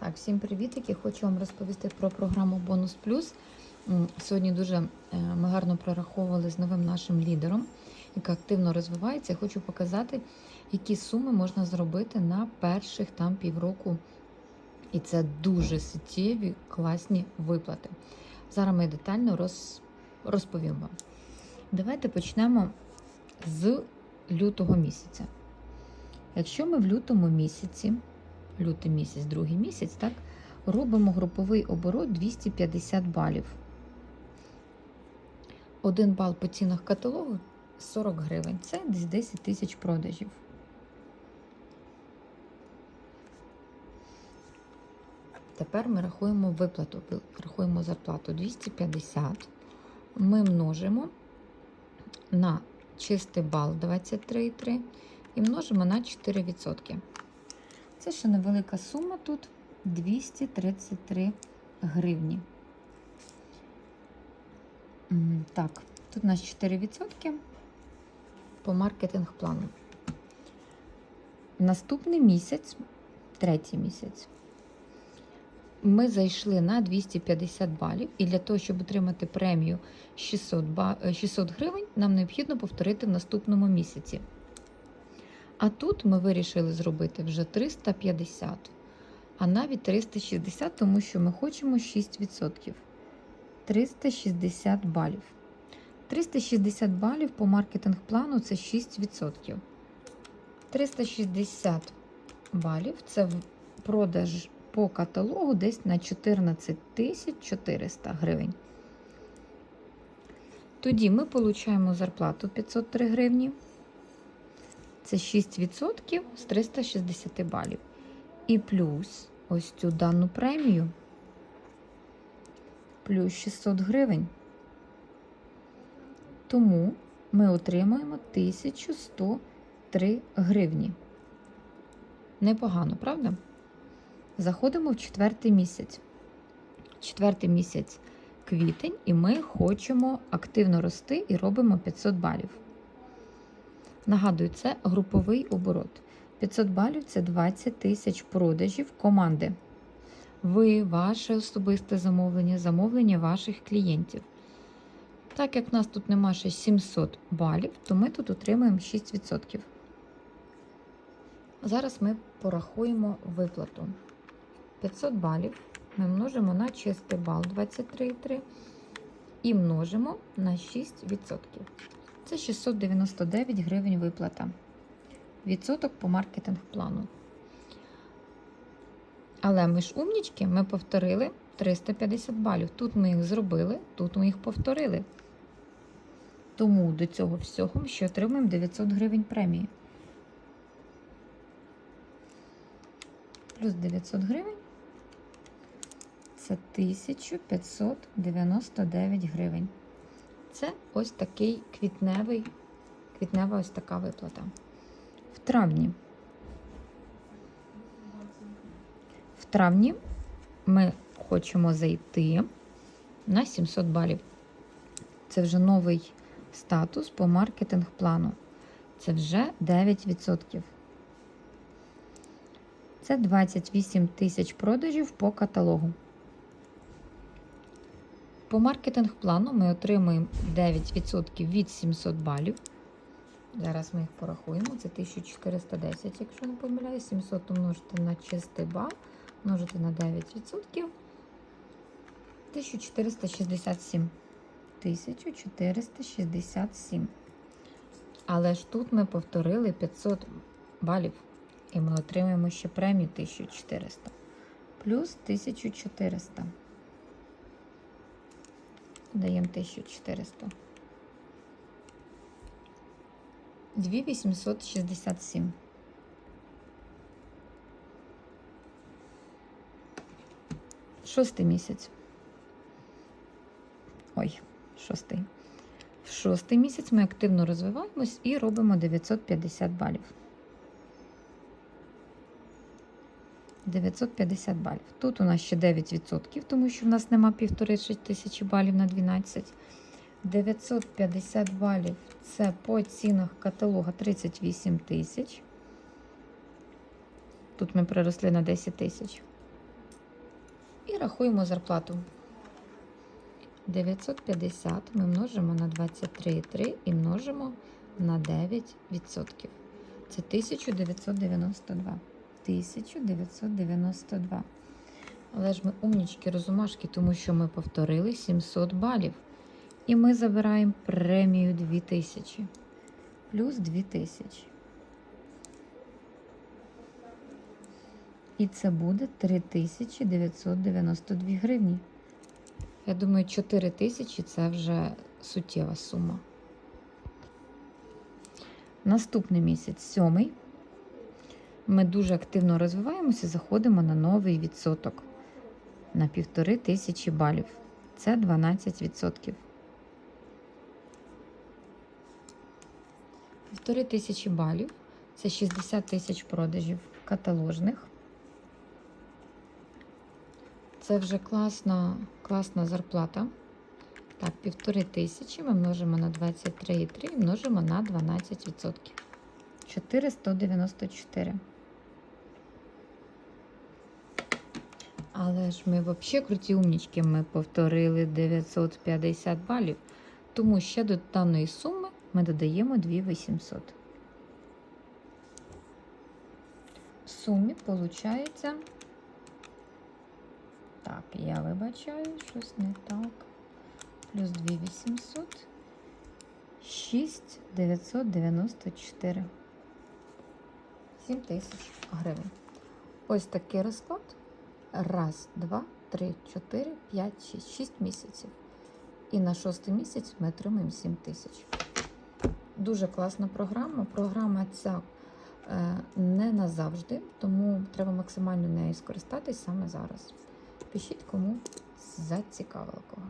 Так, всім привітики! Хочу вам розповісти про програму Бонус Плюс. Сьогодні дуже е, ми гарно прораховували з новим нашим лідером, яка активно розвивається. Я хочу показати, які суми можна зробити на перших там півроку. І це дуже суттєві, класні виплати. Зараз ми детально роз, розповім вам. Давайте почнемо з лютого місяця. Якщо ми в лютому місяці лютий місяць, другий місяць, так, робимо груповий оборот 250 балів. Один бал по цінах каталогу 40 гривень. Це десь 10 тисяч продажів. Тепер ми рахуємо виплату, рахуємо зарплату 250. Ми множимо на чистий бал 23,3 і множимо на 4%. Це ще невелика сума тут 233 гривні. Так, тут у нас 4% по маркетинг плану. Наступний місяць, третій місяць, ми зайшли на 250 балів, і для того, щоб отримати премію 600, ба- е, 600 гривень, нам необхідно повторити в наступному місяці. А тут ми вирішили зробити вже 350, а навіть 360, тому що ми хочемо 6%. 360 балів. 360 балів по маркетинг плану це 6%. 360 балів це продаж по каталогу десь на 14 400 гривень. Тоді ми отримуємо зарплату 503 гривні. Це 6% з 360 балів. І плюс ось цю дану премію, плюс 600 гривень. Тому ми отримаємо 1103 гривні. Непогано, правда? Заходимо в четвертий місяць. Четвертий місяць квітень, і ми хочемо активно рости і робимо 500 балів. Нагадую, це груповий оборот. 500 балів це 20 тисяч продажів команди. Ви, ваше особисте замовлення, замовлення ваших клієнтів. Так як в нас тут нема ще 700 балів, то ми тут отримуємо 6%. Зараз ми порахуємо виплату. 500 балів ми множимо на чистий бал 23,3 і множимо на 6%. Це 699 гривень виплата. Відсоток по маркетинг плану. Але ми ж умнічки, ми повторили 350 балів. Тут ми їх зробили, тут ми їх повторили. Тому до цього всього ми ще отримаємо 900 гривень премії. Плюс 900 гривень це 1599 гривень. Це ось такий квітневий, квітнева ось така виплата. В травні. В травні ми хочемо зайти на 700 балів. Це вже новий статус по маркетинг плану. Це вже 9%. Це 28 тисяч продажів по каталогу. По маркетинг плану ми отримуємо 9% від 700 балів. Зараз ми їх порахуємо. Це 1410, якщо не помиляюсь, 700 умножити на чистий бал, множити на 9%. 1467. 1467. Але ж тут ми повторили 500 балів. І ми отримуємо ще премію 1400. Плюс 1400. Даємо 1400. 2867. Шостий місяць. Ой, шостий. В шостий місяць ми активно розвиваємось і робимо 950 балів. 950 балів. Тут у нас ще 9%, тому що в нас нема півтори тисячі балів на 12. 950 балів це по цінах каталога 38 тисяч. Тут ми приросли на 10 тисяч. І рахуємо зарплату. 950 ми множимо на 23,3 і множимо на 9%. Це 1992. 1992. Але ж ми умнічки, розумашки, тому що ми повторили 700 балів. І ми забираємо премію 2000. Плюс 2000. І це буде 3992 гривні. Я думаю, 4 тисячі це вже суттєва сума. Наступний місяць, сьомий. Ми дуже активно розвиваємося, заходимо на новий відсоток на півтори тисячі балів. Це 12%. Півтори тисячі балів це 60 тисяч продажів каталожних. Це вже класна, класна зарплата. Так, півтори тисячі ми множимо на 23,3 і множимо на 12%. 494. Але ж ми взагалі круті умнічки. Ми повторили 950 балів. Тому ще до даної суми ми додаємо 2800. В сумі виходить. Так, я вибачаю, щось не так. Плюс 2800. 6994. 7 тисяч гривень. Ось такий розклад. Раз, два, три, чотири, п'ять, шість. Шість місяців. І на шостий місяць ми отримаємо 7 тисяч. Дуже класна програма. Програма ця е, не назавжди, тому треба максимально нею скористатись саме зараз. Пишіть, кому зацікавило кого.